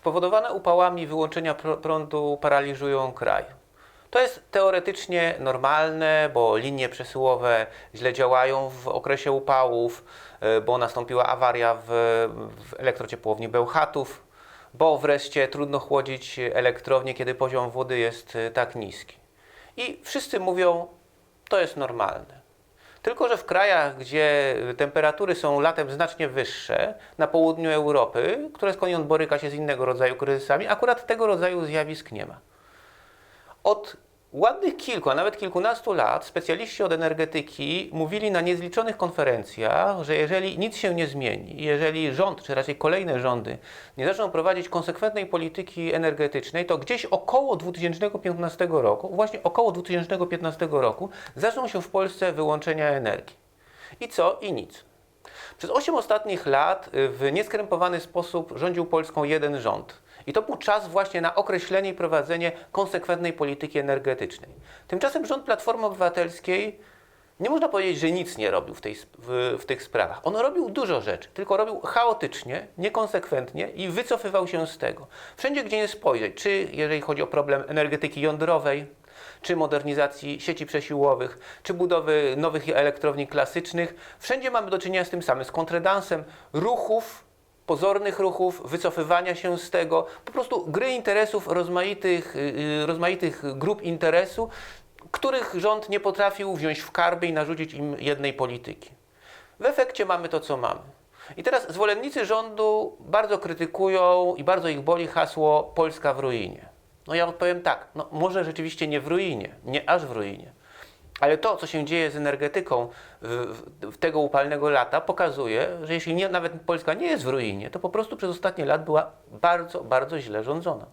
spowodowane upałami wyłączenia pr- prądu paraliżują kraj. To jest teoretycznie normalne, bo linie przesyłowe źle działają w okresie upałów, y, bo nastąpiła awaria w, w elektrociepłowni Bełchatów, bo wreszcie trudno chłodzić elektrownię, kiedy poziom wody jest y, tak niski. I wszyscy mówią, to jest normalne. Tylko, że w krajach, gdzie temperatury są latem znacznie wyższe, na południu Europy, które skądinąd boryka się z innego rodzaju kryzysami, akurat tego rodzaju zjawisk nie ma. Od ładnych kilku, a nawet kilkunastu lat specjaliści od energetyki mówili na niezliczonych konferencjach, że jeżeli nic się nie zmieni, jeżeli rząd, czy raczej kolejne rządy nie zaczną prowadzić konsekwentnej polityki energetycznej, to gdzieś około 2015 roku, właśnie około 2015 roku, zaczną się w Polsce wyłączenia energii. I co? I nic. Przez 8 ostatnich lat w nieskrępowany sposób rządził Polską jeden rząd. I to był czas właśnie na określenie i prowadzenie konsekwentnej polityki energetycznej. Tymczasem rząd Platformy Obywatelskiej nie można powiedzieć, że nic nie robił w, tej, w, w tych sprawach. On robił dużo rzeczy, tylko robił chaotycznie, niekonsekwentnie i wycofywał się z tego. Wszędzie, gdzie nie spojrzeć, czy jeżeli chodzi o problem energetyki jądrowej, czy modernizacji sieci przesiłowych, czy budowy nowych elektrowni klasycznych, wszędzie mamy do czynienia z tym samym, z kontredansem ruchów, pozornych ruchów, wycofywania się z tego, po prostu gry interesów rozmaitych, yy, rozmaitych grup interesu, których rząd nie potrafił wziąć w karby i narzucić im jednej polityki. W efekcie mamy to, co mamy. I teraz zwolennicy rządu bardzo krytykują i bardzo ich boli hasło Polska w ruinie. No ja odpowiem tak, no może rzeczywiście nie w ruinie, nie aż w ruinie. Ale to, co się dzieje z energetyką w, w, tego upalnego lata, pokazuje, że jeśli nie, nawet Polska nie jest w ruinie, to po prostu przez ostatnie lat była bardzo, bardzo źle rządzona.